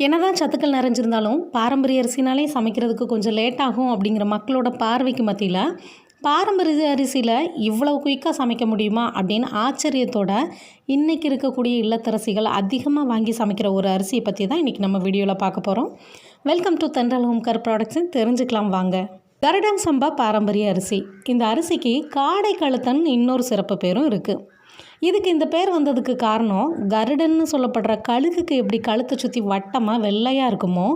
என்னதான் சத்துக்கள் நிறைஞ்சிருந்தாலும் பாரம்பரிய அரிசினாலே சமைக்கிறதுக்கு கொஞ்சம் லேட் ஆகும் அப்படிங்கிற மக்களோட பார்வைக்கு மத்தியில் பாரம்பரிய அரிசியில் இவ்வளவு குயிக்காக சமைக்க முடியுமா அப்படின்னு ஆச்சரியத்தோட இன்றைக்கி இருக்கக்கூடிய இல்லத்தரசிகள் அதிகமாக வாங்கி சமைக்கிற ஒரு அரிசியை பற்றி தான் இன்றைக்கி நம்ம வீடியோவில் பார்க்க போகிறோம் வெல்கம் டு தென்றல் ஹோம்கர் ப்ராடக்ட்ஸ்ன்னு ப்ராடக்ட்ஸுன்னு தெரிஞ்சுக்கலாம் வாங்க. கருடன் சம்பா பாரம்பரிய அரிசி. இந்த அரிசிக்கு காடை கழுத்தன் இன்னொரு சிறப்பு பேரும் இருக்குது இதுக்கு இந்த பேர் வந்ததுக்கு காரணம் கருடன்னு சொல்லப்படுற கழுகுக்கு எப்படி கழுத்தை சுற்றி வட்டமாக வெள்ளையாக இருக்குமோ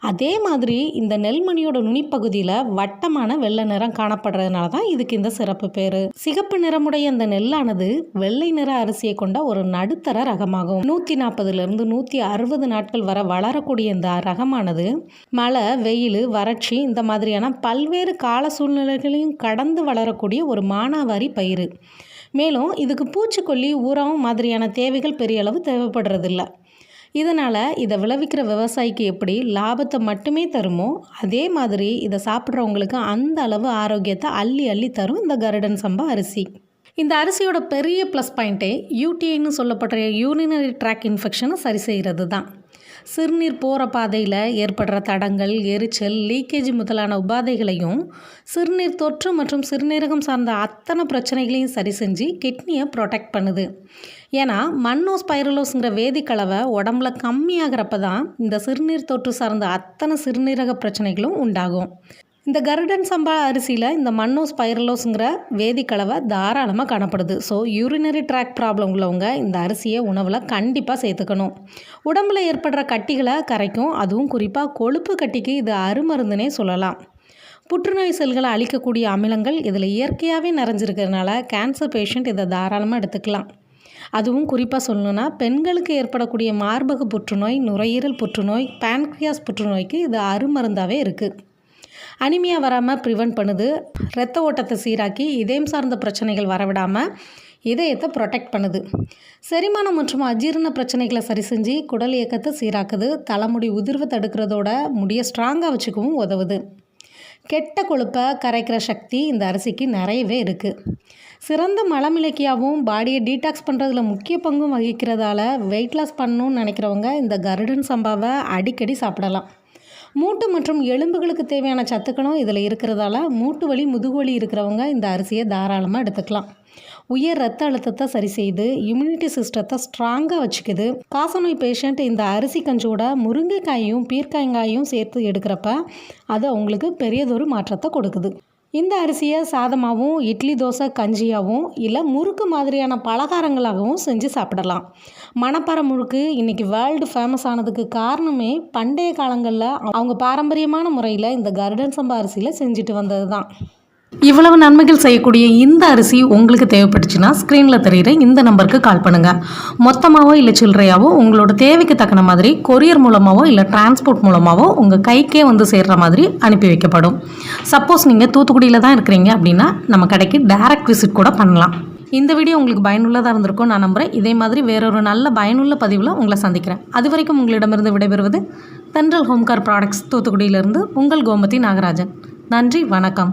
அதே மாதிரி இந்த நெல்மணியோட நுனிப்பகுதியில் வட்டமான வெள்ளை நிறம் காணப்படுறதுனால தான் இதுக்கு இந்த சிறப்பு பேர். சிகப்பு நிறமுடைய இந்த நெல்லானது வெள்ளை நிற அரிசியை கொண்ட ஒரு நடுத்தர ரகமாகும். நூற்றி நாற்பதுலேருந்து நூற்றி அறுபது நாட்கள் வர வளரக்கூடிய இந்த ரகமானது மழை வெயில் வறட்சி இந்த மாதிரியான பல்வேறு கால சூழ்நிலைகளையும் கடந்து வளரக்கூடிய ஒரு மானாவாரி பயிர் மேலும் இதுக்கு பூச்சிக்கொல்லி உரம் மாதிரியான தேவைகள் பெரிய அளவு தேவைப்படுறதில்ல. இதனால் இதை விளைவிக்கிற விவசாயிக்கு எப்படி லாபத்தை மட்டுமே தருமோ அதே மாதிரி இதை சாப்பிட்றவங்களுக்கு அந்த அளவு ஆரோக்கியத்தை அள்ளி அள்ளி தரும் இந்த கருடன் சம்பா அரிசி. இந்த அரிசியோட பெரிய ப்ளஸ் பாயிண்ட்டே யூடிஐன்னு சொல்லப்படுற யூரினரி ட்ராக் இன்ஃபெக்ஷனை சரி செய்கிறது தான் சிறுநீர் போகிற பாதையில் ஏற்படுற தடங்கள் எரிச்சல் லீக்கேஜ் முதலான உபாதைகளையும் சிறுநீர் தொற்று மற்றும் சிறுநீரகம் சார்ந்த அத்தனை பிரச்சனைகளையும் சரி செஞ்சு கிட்னியை ப்ரொடெக்ட் பண்ணுது. ஏன்னா மன்னோஸ் பைரலோஸுங்கிற வேதிக்கலவை உடம்புல கம்மியாகிறப்ப தான் இந்த சிறுநீர் தொற்று சார்ந்த அத்தனை சிறுநீரக பிரச்சனைகளும் உண்டாகும். இந்த கருடன் சம்பா அரிசியில் இந்த மன்னோஸ் பைரலோஸுங்கிற வேதிக்கலவை தாராளமாக காணப்படுது. ஸோ யூரினரி ட்ராக் ப்ராப்ளம் உள்ளவங்க இந்த அரிசியை உணவில் கண்டிப்பாக சேர்த்துக்கணும். உடம்பில் ஏற்படுற கட்டிகளை கரைக்கும். அதுவும் குறிப்பாக கொழுப்பு கட்டிக்கு இது அருமருந்துனே சொல்லலாம். புற்றுநோய் செல்களை அழிக்கக்கூடிய அமிலங்கள் இதில் இயற்கையாகவே நிறைஞ்சிருக்கிறதுனால கேன்சர் பேஷண்ட் இதை தாராளமாக எடுத்துக்கலாம். அதுவும் குறிப்பாக சொல்லணுன்னா பெண்களுக்கு ஏற்படக்கூடிய மார்பக புற்றுநோய் நுரையீரல் புற்றுநோய் பேன்க்ரியாஸ் புற்றுநோய்க்கு இது அருமருந்தாகவே இருக்குது அனிமியா வராமல் ப்ரிவெண்ட் பண்ணுது. ரத்த ஓட்டத்தை சீராக்கி இதயம் சார்ந்த பிரச்சனைகள் வரவிடாமல் இதயத்தை ப்ரொடெக்ட் பண்ணுது. செரிமானம் மற்றும் அஜீரண பிரச்சனைகளை சரி செஞ்சு குடல் இயக்கத்தை சீராக்குது. தலைமுடி உதிர்வை தடுக்கிறதோட முடியை ஸ்ட்ராங்காக வச்சுக்கவும் உதவுது. கெட்ட கொழுப்பை கரைக்கிற சக்தி இந்த அரிசிக்கு நிறையவே இருக்குது சிறந்த மலமிளக்கியாகவும் பாடியை டீடாக்ஸ் பண்ணுறதுல முக்கிய பங்கும் வகிக்கிறதால வெயிட் லாஸ் பண்ணணும்னு நினைக்கிறவங்க இந்த கருடன் சம்பாவை அடிக்கடி சாப்பிடலாம். மூட்டு மற்றும் எலும்புகளுக்கு தேவையான சத்துக்களும் இதில் இருக்கிறதால மூட்டு வலி முதுகுவலி இருக்கிறவங்க இந்த அரிசியை தாராளமாக எடுத்துக்கலாம். உயர் ரத்த அழுத்தத்தை சரி செய்து இம்யூனிட்டி சிஸ்டத்தை ஸ்ட்ராங்காக வச்சுக்குது. காசநோய் பேஷண்ட் இந்த அரிசி கஞ்சோட முருங்கைக்காயும் பீர்க்காயங்காயும் சேர்த்து எடுக்கிறப்ப அது அவங்களுக்கு பெரியதொரு மாற்றத்தை கொடுக்குது. இந்த அரிசியை சாதமாகவும் இட்லி தோசை கஞ்சியாகவும் இல்லை முறுக்கு மாதிரியான பலகாரங்களாகவும் செஞ்சு சாப்பிடலாம். மணப்பாறை முறுக்கு இன்றைக்கி வேர்ல்டு ஃபேமஸ் ஆனதுக்கு காரணமே பண்டைய காலங்களில் அவங்க பாரம்பரியமான முறையில் இந்த கருடன் சம்பா அரிசியில் செஞ்சுட்டு வந்தது தான் இவ்வளவு நன்மைகள் செய்யக்கூடிய இந்த அரிசி உங்களுக்கு தேவைப்பட்டுச்சுன்னா ஸ்க்ரீனில் தெரிகிற இந்த நம்பருக்கு கால் பண்ணுங்கள் மொத்தமாகவோ இல்லை சில்லறையாவோ உங்களோட தேவைக்கு தக்கன மாதிரி கொரியர் மூலமாகவோ இல்லை டிரான்ஸ்போர்ட் மூலமாகவோ உங்கள் கைக்கே வந்து சேர்கிற மாதிரி அனுப்பி வைக்கப்படும். சப்போஸ் நீங்கள் தூத்துக்குடியில் தான் இருக்கிறீங்க அப்படின்னா நம்ம கடைக்கு டைரக்ட் விசிட் கூட பண்ணலாம். இந்த வீடியோ உங்களுக்கு பயனுள்ளதாக இருந்திருக்கும் நான் நம்புகிறேன் இதே மாதிரி வேறொரு நல்ல பயனுள்ள பதிவில் உங்களை சந்திக்கிறேன். அது வரைக்கும் உங்களிடமிருந்து விடைபெறுவது தென்றல் ஹோம்கார் ப்ராடக்ட்ஸ் தூத்துக்குடியிலிருந்து உங்கள் கோமதி நாகராஜன். நன்றி வணக்கம்.